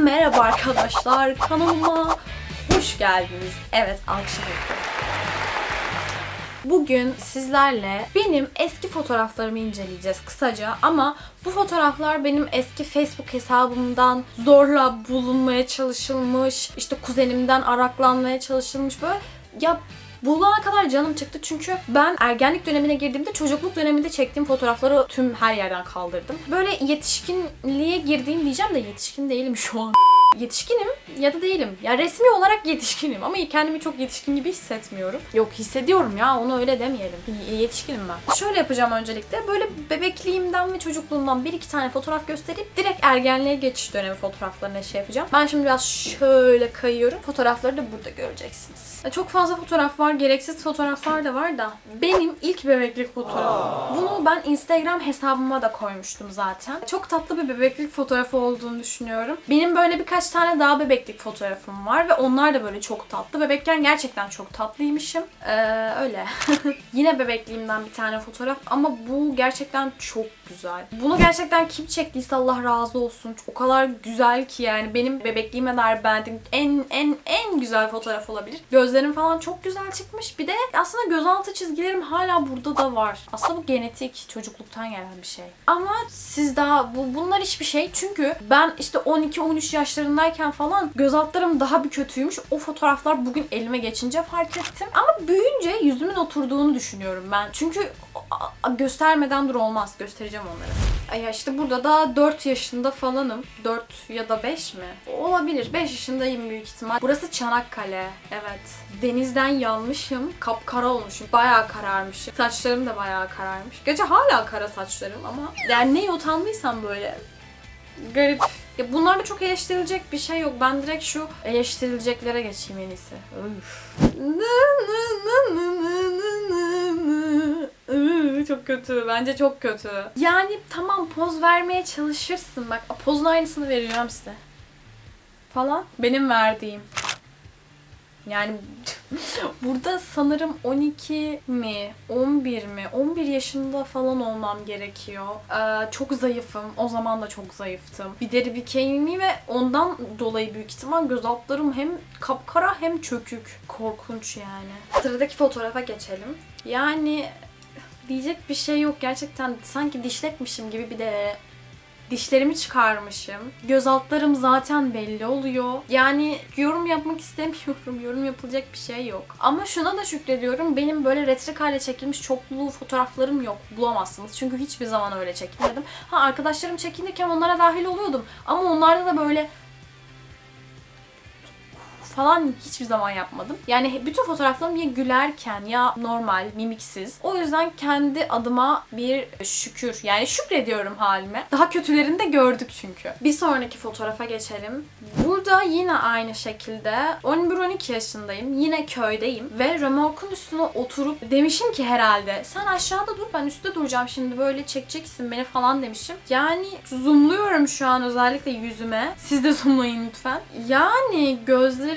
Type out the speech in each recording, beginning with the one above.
merhaba arkadaşlar kanalıma hoş geldiniz. Evet alkış bekliyorum. Bugün sizlerle benim eski fotoğraflarımı inceleyeceğiz kısaca ama bu fotoğraflar benim eski Facebook hesabımdan zorla bulunmaya çalışılmış, işte kuzenimden araklanmaya çalışılmış böyle ya Bulana kadar canım çıktı çünkü ben ergenlik dönemine girdiğimde çocukluk döneminde çektiğim fotoğrafları tüm her yerden kaldırdım. Böyle yetişkinliğe girdiğim diyeceğim de yetişkin değilim şu an. Yetişkinim ya da değilim. Ya resmi olarak yetişkinim ama kendimi çok yetişkin gibi hissetmiyorum. Yok hissediyorum ya onu öyle demeyelim. Yetişkinim ben. Şöyle yapacağım öncelikle. Böyle bebekliğimden ve çocukluğumdan bir iki tane fotoğraf gösterip direkt ergenliğe geçiş dönemi fotoğraflarına şey yapacağım. Ben şimdi biraz şöyle kayıyorum. Fotoğrafları da burada göreceksiniz. Ya Çok fazla fotoğraf var. Gereksiz fotoğraflar da var da. Benim ilk bebeklik fotoğrafım. Bunu ben Instagram hesabıma da koymuştum zaten. Çok tatlı bir bebeklik fotoğrafı olduğunu düşünüyorum. Benim böyle birkaç tane daha bebeklik fotoğrafım var ve onlar da böyle çok tatlı. Bebekken gerçekten çok tatlıymışım. Ee, öyle. Yine bebekliğimden bir tane fotoğraf ama bu gerçekten çok güzel. Bunu gerçekten kim çektiyse Allah razı olsun. O kadar güzel ki yani benim bebekliğime dair beğendiğim en en en güzel fotoğraf olabilir. Gözlerim falan çok güzel çıkmış. Bir de aslında gözaltı çizgilerim hala burada da var. Aslında bu genetik çocukluktan gelen bir şey. Ama siz daha bu bunlar hiçbir şey. Çünkü ben işte 12-13 yaşlarındayken falan göz altlarım daha bir kötüymüş. O fotoğraflar bugün elime geçince fark ettim. Ama büyüyünce yüzümün oturduğunu düşünüyorum ben. Çünkü göstermeden dur olmaz. Göstereceğim onları. Ya işte burada da 4 yaşında falanım. 4 ya da 5 mi? Olabilir. 5 yaşındayım büyük ihtimal. Burası Çanakkale. Evet. Denizden yanmışım. Kapkara olmuşum. Bayağı kararmışım. Saçlarım da bayağı kararmış. Gerçi hala kara saçlarım ama yani neye utandıysam böyle garip. Ya bunlarda çok eleştirilecek bir şey yok. Ben direkt şu eleştirileceklere geçeyim en iyisi. Çok kötü. Bence çok kötü. Yani tamam poz vermeye çalışırsın. Bak pozun aynısını veriyorum size. Falan. Benim verdiğim. Yani burada sanırım 12 mi, 11 mi, 11 yaşında falan olmam gerekiyor. Ee, çok zayıfım. O zaman da çok zayıftım. Bir deri bir kemiği ve ondan dolayı büyük ihtimal göz altlarım hem kapkara hem çökük. Korkunç yani. Sıradaki fotoğrafa geçelim. Yani diyecek bir şey yok. Gerçekten sanki dişletmişim gibi bir de Dişlerimi çıkarmışım. Göz altlarım zaten belli oluyor. Yani yorum yapmak istemiyorum. Yorum yapılacak bir şey yok. Ama şuna da şükrediyorum. Benim böyle retrik hale çekilmiş çoklu fotoğraflarım yok. Bulamazsınız. Çünkü hiçbir zaman öyle çekilmedim. Ha arkadaşlarım çekinirken onlara dahil oluyordum. Ama onlarda da böyle falan hiçbir zaman yapmadım. Yani bütün fotoğraflarım ya gülerken ya normal, mimiksiz. O yüzden kendi adıma bir şükür. Yani şükrediyorum halime. Daha kötülerini de gördük çünkü. Bir sonraki fotoğrafa geçelim. Burada yine aynı şekilde 11-12 yaşındayım. Yine köydeyim. Ve römorkun üstüne oturup demişim ki herhalde sen aşağıda dur ben üstte duracağım şimdi böyle çekeceksin beni falan demişim. Yani zoomluyorum şu an özellikle yüzüme. Siz de zoomlayın lütfen. Yani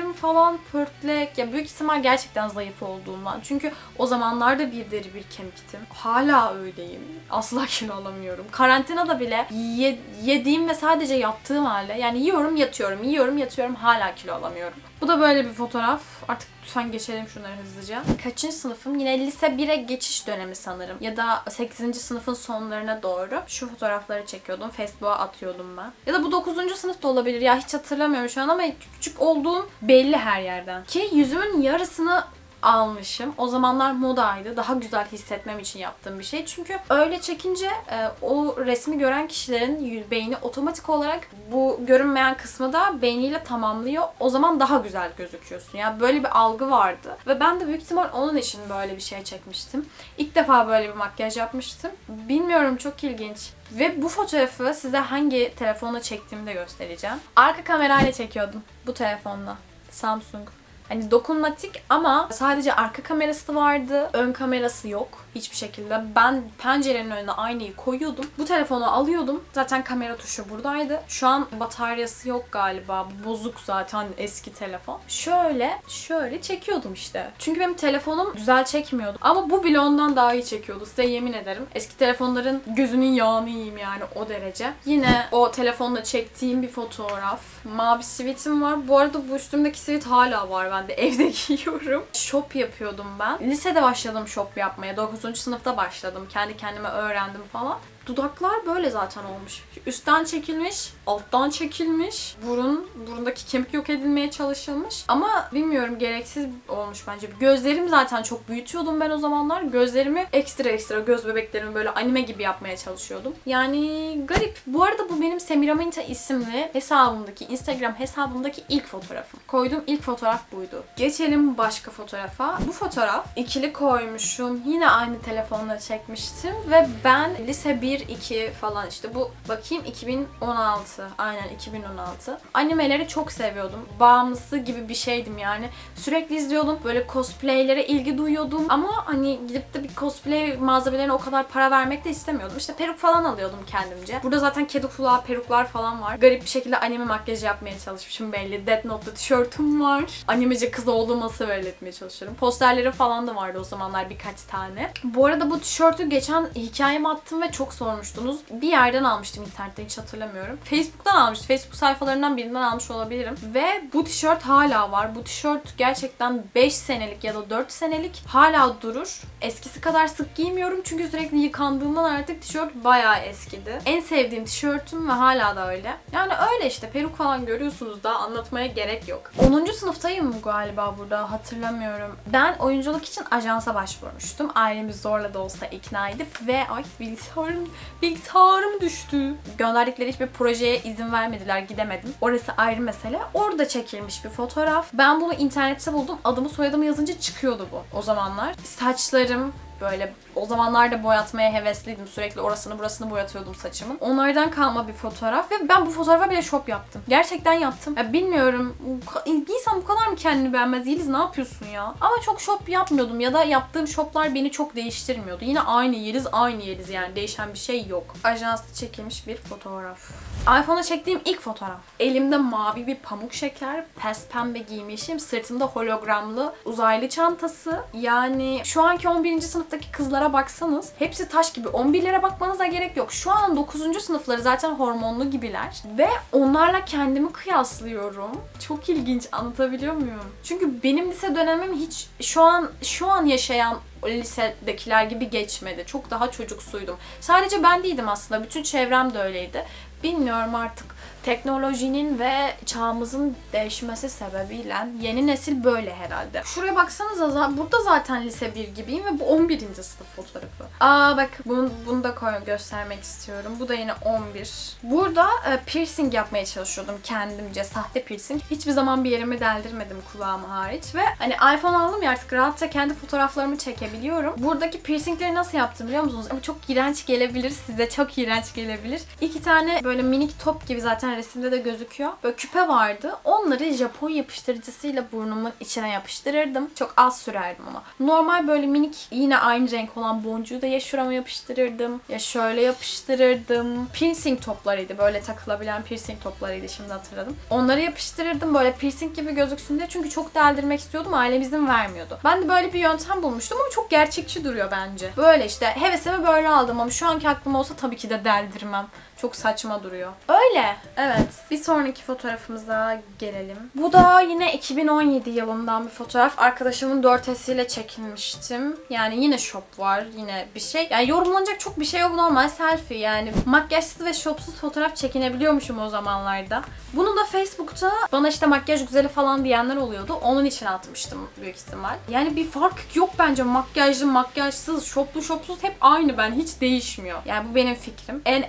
gözlerim falan pörtlek. Ya büyük ihtimal gerçekten zayıf olduğumdan. Çünkü o zamanlarda bir deri bir kemiktim. Hala öyleyim. Asla kilo alamıyorum. Karantinada bile ye- yediğim ve sadece yattığım halde yani yiyorum yatıyorum, yiyorum yatıyorum hala kilo alamıyorum. Bu da böyle bir fotoğraf. Artık lütfen geçelim şunları hızlıca. Kaçıncı sınıfım? Yine lise 1'e geçiş dönemi sanırım. Ya da 8. sınıfın sonlarına doğru. Şu fotoğrafları çekiyordum. Facebook'a atıyordum ben. Ya da bu 9. sınıfta olabilir. Ya hiç hatırlamıyorum şu an ama küçük olduğum belli her yerden. Ki yüzümün yarısını almışım. O zamanlar modaydı. Daha güzel hissetmem için yaptığım bir şey. Çünkü öyle çekince e, o resmi gören kişilerin beyni otomatik olarak bu görünmeyen kısmı da beyniyle tamamlıyor. O zaman daha güzel gözüküyorsun. Yani böyle bir algı vardı. Ve ben de büyük ihtimal onun için böyle bir şey çekmiştim. İlk defa böyle bir makyaj yapmıştım. Bilmiyorum çok ilginç. Ve bu fotoğrafı size hangi telefonla çektiğimi de göstereceğim. Arka kamerayla çekiyordum bu telefonla. Samsung. Hani dokunmatik ama sadece arka kamerası vardı. Ön kamerası yok. Hiçbir şekilde. Ben pencerenin önüne aynayı koyuyordum. Bu telefonu alıyordum. Zaten kamera tuşu buradaydı. Şu an bataryası yok galiba. Bozuk zaten eski telefon. Şöyle, şöyle çekiyordum işte. Çünkü benim telefonum güzel çekmiyordu. Ama bu bile ondan daha iyi çekiyordu. Size yemin ederim. Eski telefonların gözünün yağını yiyeyim yani o derece. Yine o telefonla çektiğim bir fotoğraf. Mavi sivitim var. Bu arada bu üstümdeki sivit hala var. Ben de evde giyiyorum. Shop yapıyordum ben. Lisede başladım shop yapmaya. 9. sınıfta başladım. Kendi kendime öğrendim falan. Dudaklar böyle zaten olmuş. Üstten çekilmiş, alttan çekilmiş. Burun, burundaki kemik yok edilmeye çalışılmış. Ama bilmiyorum gereksiz olmuş bence. Gözlerim zaten çok büyütüyordum ben o zamanlar. Gözlerimi ekstra ekstra göz bebeklerimi böyle anime gibi yapmaya çalışıyordum. Yani garip. Bu arada bu benim Semiraminta isimli hesabımdaki, Instagram hesabımdaki ilk fotoğrafım. Koyduğum ilk fotoğraf buydu. Geçelim başka fotoğrafa. Bu fotoğraf ikili koymuşum. Yine aynı telefonla çekmiştim ve ben lise 1 2 falan işte bu bakayım 2016. Aynen 2016. Animeleri çok seviyordum. Bağımlısı gibi bir şeydim yani. Sürekli izliyordum. Böyle cosplaylere ilgi duyuyordum. Ama hani gidip de bir cosplay malzemelerine o kadar para vermek de istemiyordum. İşte peruk falan alıyordum kendimce. Burada zaten kedi kulağı peruklar falan var. Garip bir şekilde anime makyajı yapmaya çalışmışım belli. Death Note'da tişörtüm var. Animeci kız olduğumu nasıl etmeye çalışıyorum. Posterleri falan da vardı o zamanlar birkaç tane. Bu arada bu tişörtü geçen hikayeme attım ve çok sormuştunuz. Bir yerden almıştım internette hiç hatırlamıyorum. Facebook'tan almıştım. Facebook sayfalarından birinden almış olabilirim. Ve bu tişört hala var. Bu tişört gerçekten 5 senelik ya da 4 senelik hala durur. Eskisi kadar sık giymiyorum çünkü sürekli yıkandığından artık tişört bayağı eskidi. En sevdiğim tişörtüm ve hala da öyle. Yani öyle işte peruk falan görüyorsunuz da anlatmaya gerek yok. 10. sınıftayım galiba burada hatırlamıyorum. Ben oyunculuk için ajansa başvurmuştum. Ailemiz zorla da olsa ikna edip ve ay bilgisayarım, bilgisayarım düştü. Gönderdikleri hiçbir projeye izin vermediler gidemedim. Orası ayrı mesele. Orada çekilmiş bir fotoğraf. Ben bunu internette buldum. Adımı soyadımı yazınca çıkıyordu bu o zamanlar. Saçlarım böyle o zamanlarda boyatmaya hevesliydim. Sürekli orasını burasını boyatıyordum saçımın. Onlardan kalma bir fotoğraf ve ben bu fotoğrafa bile şop yaptım. Gerçekten yaptım. Ya bilmiyorum. Bir insan bu kadar mı kendini beğenmez? Yeliz ne yapıyorsun ya? Ama çok şop yapmıyordum ya da yaptığım şoplar beni çok değiştirmiyordu. Yine aynı Yeliz aynı Yeliz yani değişen bir şey yok. Ajanslı çekilmiş bir fotoğraf. iPhone'a çektiğim ilk fotoğraf. Elimde mavi bir pamuk şeker, pes pembe giymişim. Sırtımda hologramlı uzaylı çantası. Yani şu anki 11. sınıftaki kızlara baksanız hepsi taş gibi. 11'lere bakmanıza gerek yok. Şu an 9. sınıfları zaten hormonlu gibiler. Ve onlarla kendimi kıyaslıyorum. Çok ilginç anlatabiliyor muyum? Çünkü benim lise dönemim hiç şu an şu an yaşayan lisedekiler gibi geçmedi. Çok daha çocuksuydum. Sadece ben değildim aslında. Bütün çevrem de öyleydi. Bilmiyorum artık teknolojinin ve çağımızın değişmesi sebebiyle yeni nesil böyle herhalde. Şuraya baksanıza burada zaten lise 1 gibiyim ve bu 11. sınıf fotoğrafı. Aa bak bunu, bunu da koy göstermek istiyorum. Bu da yine 11. Burada e, piercing yapmaya çalışıyordum kendimce. Sahte piercing. Hiçbir zaman bir yerimi deldirmedim kulağımı hariç ve hani iPhone aldım ya artık rahatça kendi fotoğraflarımı çekebiliyorum. Buradaki piercingleri nasıl yaptım biliyor musunuz? Ama çok iğrenç gelebilir size. Çok iğrenç gelebilir. İki tane böyle minik top gibi zaten resimde de gözüküyor. Böyle küpe vardı. Onları Japon yapıştırıcısıyla burnumun içine yapıştırırdım. Çok az sürerdim ama. Normal böyle minik yine aynı renk olan boncuğu da ya şurama yapıştırırdım ya şöyle yapıştırırdım. Piercing toplarıydı. Böyle takılabilen piercing toplarıydı şimdi hatırladım. Onları yapıştırırdım böyle piercing gibi gözüksün diye. Çünkü çok deldirmek istiyordum. Ailem izin vermiyordu. Ben de böyle bir yöntem bulmuştum ama çok gerçekçi duruyor bence. Böyle işte hevesimi böyle aldım ama şu anki aklım olsa tabii ki de deldirmem. Çok saçma duruyor. Öyle. Evet. Bir sonraki fotoğrafımıza gelelim. Bu da yine 2017 yılından bir fotoğraf. Arkadaşımın 4S ile çekilmiştim. Yani yine shop var. Yine bir şey. Yani yorumlanacak çok bir şey yok. Normal selfie yani. Makyajsız ve shopsuz fotoğraf çekinebiliyormuşum o zamanlarda. Bunu da Facebook'ta bana işte makyaj güzeli falan diyenler oluyordu. Onun için atmıştım büyük ihtimal. Yani bir fark yok bence. Makyajlı, makyajsız, shoplu, shopsuz hep aynı ben. Hiç değişmiyor. Yani bu benim fikrim. En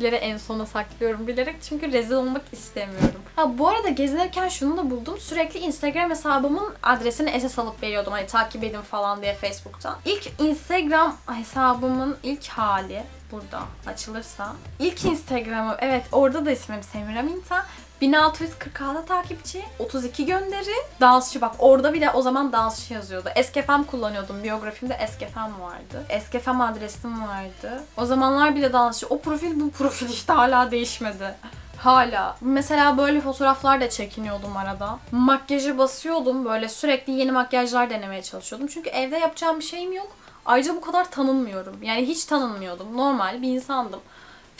ergensileri en sona saklıyorum bilerek. Çünkü rezil olmak istemiyorum. Ha bu arada gezinirken şunu da buldum. Sürekli Instagram hesabımın adresini SS alıp veriyordum. Hani takip edin falan diye Facebook'tan. İlk Instagram hesabımın ilk hali burada açılırsa. İlk Instagram'ım evet orada da ismim Semiraminta. 1646 takipçi, 32 gönderi, dansçı bak orada bile o zaman dansçı yazıyordu. Eskefem kullanıyordum. Biyografimde Eskefem vardı. Eskefem adresim vardı. O zamanlar bile dansçı. O profil bu profil işte hala değişmedi. Hala. Mesela böyle fotoğraflar da çekiniyordum arada. Makyajı basıyordum böyle sürekli yeni makyajlar denemeye çalışıyordum. Çünkü evde yapacağım bir şeyim yok. Ayrıca bu kadar tanınmıyorum. Yani hiç tanınmıyordum. Normal bir insandım.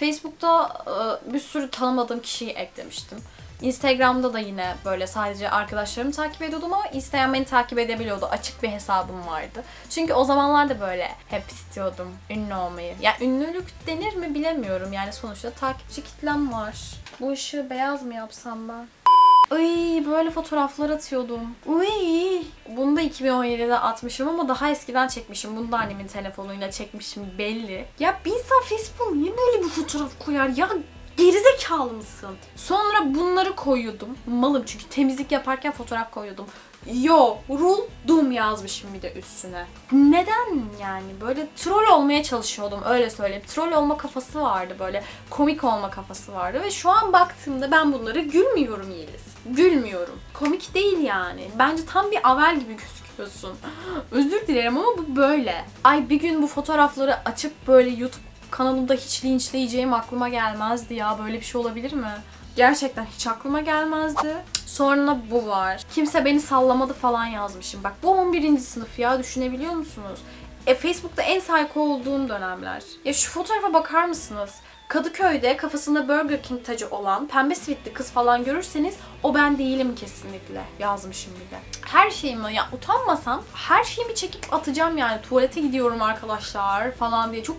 Facebook'ta bir sürü tanımadığım kişiyi eklemiştim. Instagram'da da yine böyle sadece arkadaşlarımı takip ediyordum ama isteyen beni takip edebiliyordu. Açık bir hesabım vardı. Çünkü o zamanlar da böyle hep istiyordum ünlü olmayı. Ya ünlülük denir mi bilemiyorum. Yani sonuçta takipçi kitlem var. Bu ışığı beyaz mı yapsam ben? Ay böyle fotoğraflar atıyordum. Uy. Bunu da 2017'de atmışım ama daha eskiden çekmişim. Bunu da annemin telefonuyla çekmişim belli. Ya bir insan Facebook'a niye böyle bir fotoğraf koyar ya? Gerizekalı mısın? Sonra bunları koyuyordum. Malım çünkü temizlik yaparken fotoğraf koyuyordum. Yo, ruldum yazmışım bir de üstüne. Neden yani? Böyle troll olmaya çalışıyordum öyle söyleyeyim. Troll olma kafası vardı böyle. Komik olma kafası vardı ve şu an baktığımda ben bunları gülmüyorum Yeliz. Gülmüyorum. Komik değil yani. Bence tam bir avel gibi gözüküyorsun. Özür dilerim ama bu böyle. Ay bir gün bu fotoğrafları açıp böyle YouTube kanalımda hiç linçleyeceğim aklıma gelmezdi ya. Böyle bir şey olabilir mi? Gerçekten hiç aklıma gelmezdi. Sonra bu var. Kimse beni sallamadı falan yazmışım. Bak bu 11. sınıf ya düşünebiliyor musunuz? E, Facebook'ta en psycho olduğum dönemler. Ya şu fotoğrafa bakar mısınız? Kadıköy'de kafasında Burger King tacı olan pembe sivitli kız falan görürseniz o ben değilim kesinlikle yazmışım bir de. Her şeyimi ya utanmasam her şeyimi çekip atacağım yani. Tuvalete gidiyorum arkadaşlar falan diye. Çok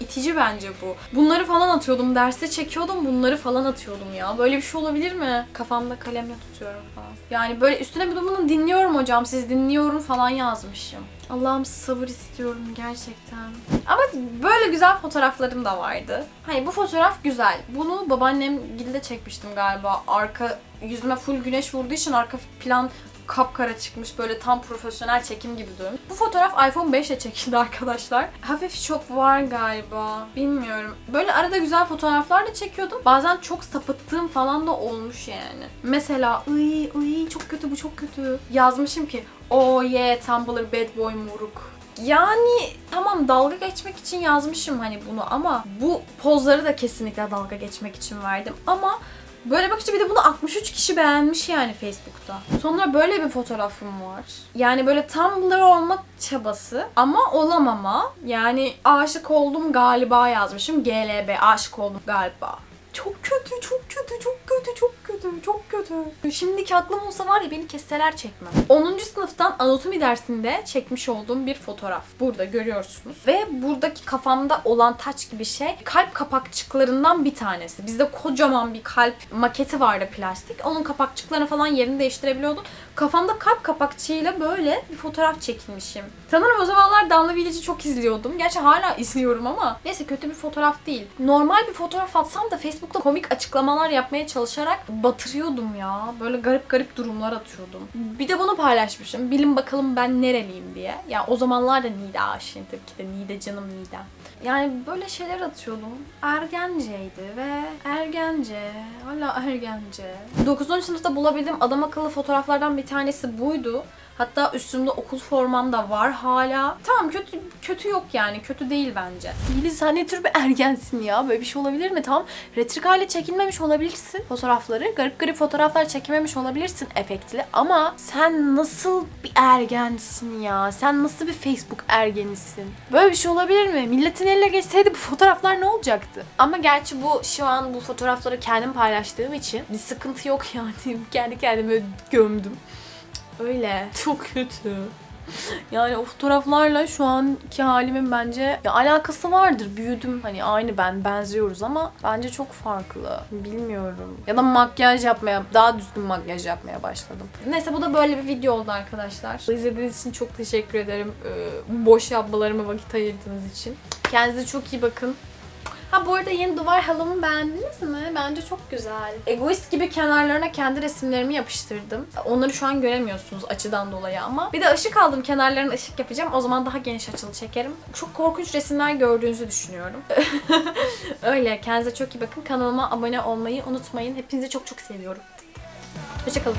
itici bence bu. Bunları falan atıyordum derste çekiyordum bunları falan atıyordum ya. Böyle bir şey olabilir mi? Kafamda kalemle tutuyorum falan. Yani böyle üstüne bir de bunu dinliyorum hocam siz dinliyorum falan yazmışım. Allah'ım sabır istiyorum gerçekten. Ama böyle güzel fotoğraflarım da vardı. Hani bu fotoğraf güzel. Bunu babaannem gilde çekmiştim galiba. Arka yüzüme full güneş vurduğu için arka plan kapkara çıkmış böyle tam profesyonel çekim gibi duruyor. Bu fotoğraf iPhone 5 ile çekildi arkadaşlar. Hafif şop var galiba. Bilmiyorum. Böyle arada güzel fotoğraflar da çekiyordum. Bazen çok sapıttığım falan da olmuş yani. Mesela ıy ıy çok kötü bu çok kötü. Yazmışım ki oh yeah Tumblr bad boy moruk. Yani tamam dalga geçmek için yazmışım hani bunu ama bu pozları da kesinlikle dalga geçmek için verdim. Ama Böyle bakınca bir de bunu 63 kişi beğenmiş yani Facebook'ta. Sonra böyle bir fotoğrafım var. Yani böyle Tumblr olmak çabası ama olamama. Yani aşık oldum galiba yazmışım. GLB aşık oldum galiba. Çok kötü, çok kötü, çok kötü, çok kötü, çok kötü. Şimdiki aklım olsa var ya beni kesseler çekmem. 10. sınıftan anatomi dersinde çekmiş olduğum bir fotoğraf. Burada görüyorsunuz. Ve buradaki kafamda olan taç gibi şey kalp kapakçıklarından bir tanesi. Bizde kocaman bir kalp maketi vardı plastik. Onun kapakçıklarını falan yerini değiştirebiliyordum. Kafamda kalp kapakçığıyla böyle bir fotoğraf çekilmişim. Sanırım o zamanlar Damla Bilic'i çok izliyordum. Gerçi hala izliyorum ama neyse kötü bir fotoğraf değil. Normal bir fotoğraf atsam da Facebook'ta komik açıklamalar yapmaya çalışarak batırıyordum ya. Böyle garip garip durumlar atıyordum. Bir de bunu paylaşmışım. Bilin bakalım ben nereliyim diye. Ya o zamanlar da Nide aşığım tabii ki de. Nide canım Nidem. Yani böyle şeyler atıyordum. Ergenceydi ve ergence, hala ergence. 9. sınıfta bulabildiğim adam akıllı fotoğraflardan bir tanesi buydu. Hatta üstümde okul formam da var hala. Tamam kötü kötü yok yani. Kötü değil bence. Yeliz sen ne tür bir ergensin ya? Böyle bir şey olabilir mi? Tamam retrik hale çekilmemiş olabilirsin fotoğrafları. Garip garip fotoğraflar çekilmemiş olabilirsin efektli. Ama sen nasıl bir ergensin ya? Sen nasıl bir Facebook ergenisin? Böyle bir şey olabilir mi? Milletin eline geçseydi bu fotoğraflar ne olacaktı? Ama gerçi bu şu an bu fotoğrafları kendim paylaştığım için bir sıkıntı yok yani. Kendi kendime gömdüm. Öyle. Çok kötü. Yani o fotoğraflarla şu anki halimin bence ya alakası vardır. Büyüdüm hani aynı ben benziyoruz ama bence çok farklı. Bilmiyorum. Ya da makyaj yapmaya, daha düzgün makyaj yapmaya başladım. Neyse bu da böyle bir video oldu arkadaşlar. İzlediğiniz için çok teşekkür ederim. Ee, boş yapmalarıma vakit ayırdığınız için. Kendinize çok iyi bakın. Ha bu arada yeni duvar halımı beğendiniz mi? Bence çok güzel. Egoist gibi kenarlarına kendi resimlerimi yapıştırdım. Onları şu an göremiyorsunuz açıdan dolayı ama. Bir de ışık aldım. Kenarlarına ışık yapacağım. O zaman daha geniş açılı çekerim. Çok korkunç resimler gördüğünüzü düşünüyorum. Öyle. Kendinize çok iyi bakın. Kanalıma abone olmayı unutmayın. Hepinizi çok çok seviyorum. Hoşçakalın.